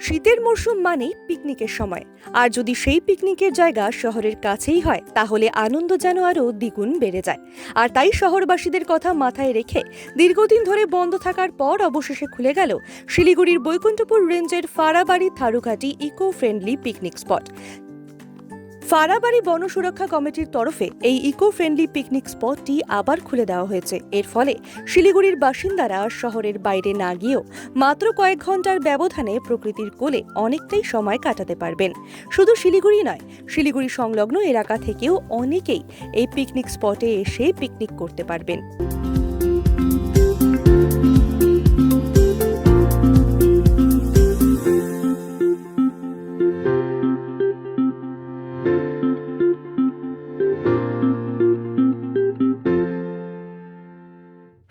শীতের মরশুম মানেই পিকনিকের সময়। আর যদি সেই পিকনিকের জায়গা শহরের কাছেই হয়, তাহলে আনন্দ যেন আরও দ্বিগুণ বেড়ে যায়। আর তাই শহরবাসীদের কথা মাথায় রেখে দীর্ঘদিন ধরে বন্ধ থাকার পর অবশেষে খুলে গেল শিলিগুড়ির বৈকুণ্ঠপুর রেঞ্জের Farabari Tharughati eco friendly picnic spot Farabari বন সুরক্ষা কমিটির তরফে এই ইকো ফ্রেন্ডলি পিকনিক স্পটটি আবার খুলে দেওয়া হয়েছে। এর ফলে শিলিগুড়ির বাসিন্দারা শহরের বাইরে না গিয়েও মাত্র কয়েক ঘণ্টার ব্যবধানে প্রকৃতির কোলে অনেকটাই সময় কাটাতে পারবেন। শুধু শিলিগুড়ি নয়, শিলিগুড়ি সংলগ্ন এলাকা থেকেও অনেকেই এই পিকনিক স্পটে এসে পিকনিক করতে পারবেন।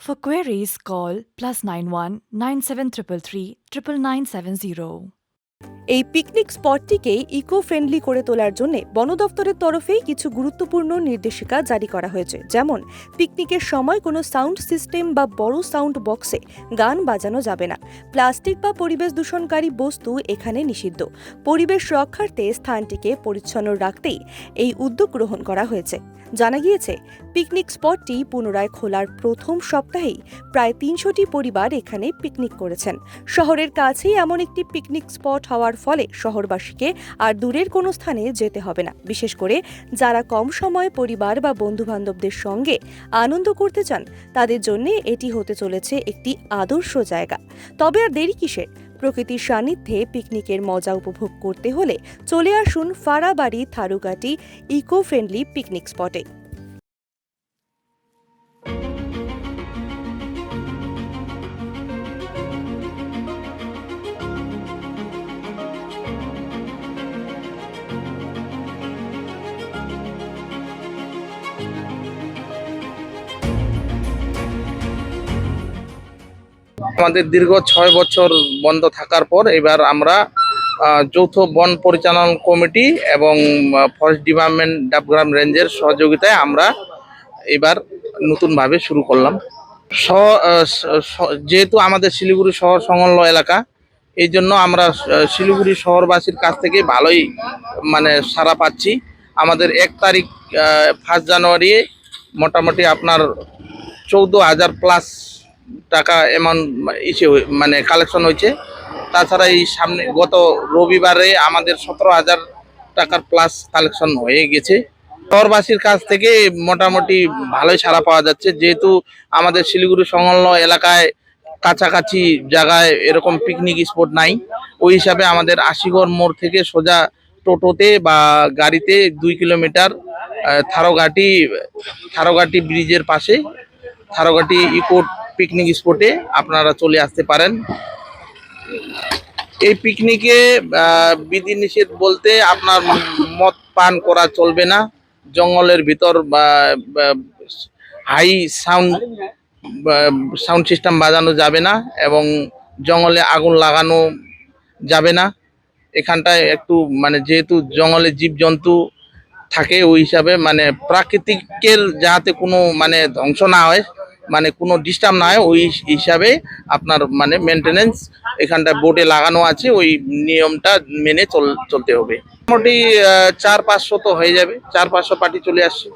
For queries, call plus 91 9733 99970. এই পিকনিক স্পটটিকে ইকো ফ্রেন্ডলি করে তোলার জন্য বন দপ্তরের তরফেই কিছু গুরুত্বপূর্ণ নির্দেশিকা জারি করা হয়েছে। যেমন পিকনিকের সময় কোনো সাউন্ড সিস্টেম বা বড় সাউন্ড বক্সে গান বাজানো যাবে না। প্লাস্টিক বা পরিবেশ দূষণকারী বস্তু এখানে নিষিদ্ধ। পরিবেশ রক্ষার্থে স্থানটিকে পরিচ্ছন্ন রাখতেই এই উদ্যোগ গ্রহণ করা হয়েছে। জানা গিয়েছে পিকনিক স্পটটি পুনরায় খোলার প্রথম সপ্তাহেই প্রায় তিনশোটি পরিবার এখানে পিকনিক করেছেন। শহরের কাছেই এমন একটি পিকনিক স্পট হওয়ার ফলে শহরবাসীকে আর দূরের কোনো স্থানে যেতে হবে না। বিশেষ করে যারা কম সময় পরিবার বা বন্ধু বান্ধবদের সঙ্গে আনন্দ করতে চান, তাদের জন্য এটি হতে চলেছে একটি আদর্শ জায়গা। তবে আর দেরি কিসের? প্রকৃতির সান্নিধ্যে পিকনিকের মজা উপভোগ করতে হলে চলে আসুন Farabari Tharughati eco friendly picnic স্পটে। আমাদের দীর্ঘ ছয় বছর বন্ধ থাকার পর এবার আমরা যৌথ বন পরিচালন কমিটি এবং ফরেস্ট ডিপার্টমেন্ট ডাবগ্রাম রেঞ্জের সহযোগিতায় আমরা এবার নতুনভাবে শুরু করলাম। যেহেতু আমাদের শিলিগুড়ি শহর সংলগ্ন এলাকা, এই জন্য আমরা শিলিগুড়ি শহরবাসীর কাছ থেকে ভালোই মানে সাড়া পাচ্ছি। আমাদের এক তারিখ ফার্স্ট জানুয়ারি মোটামুটি আপনার চৌদ্দ হাজার প্লাস টাকা অ্যামাউন্ট ইসে মানে কালেকশন হয়েছে। তাছাড়া এই সামনে গত রবিবারে আমাদের সতেরো হাজার টাকার প্লাস কালেকশন হয়ে গেছে। শহরবাসীর কাছ থেকে মোটামুটি ভালোই সাড়া পাওয়া যাচ্ছে। যেহেতু আমাদের শিলিগুড়ি সংলগ্ন এলাকায় কাছাকাছি জায়গায় এরকম পিকনিক স্পট নাই। ওই হিসাবে আমাদের আশিগড় মোড় থেকে সোজা টোটোতে বা গাড়িতে দুই কিলোমিটার থারোঘাটি থারোঘাটি ব্রিজের পাশে থারোঘাটি ইকো পিকনিক স্পটে আপনারা চলে আসতে পারেন। এই পিকনিকে আহ, বিধি নিষেধ বলতে আপনার মদ পান করা চলবে না। জঙ্গলের ভিতর হাই সাউন্ড সাউন্ড সিস্টেম বাজানো যাবে না এবং জঙ্গলে আগুন লাগানো যাবে না। এখানটায় একটু মানে যেহেতু জঙ্গলে জীবজন্তু থাকে ওই হিসাবে মানে প্রাকৃতিকের যাতে কোনো মানে ধ্বংস না হয় মানে কোনো ডিস্টার্ব নাই ওই হিসাবে আপনার মানে মেনটেনেন্স এখানটা বোর্ডে লাগানো আছে, ওই নিয়মটা মেনে চল, চলতে হবে। মোটামুটি চার পাঁচশো তো হয়ে যাবে চার পাঁচশো পার্টি চলে আসছে।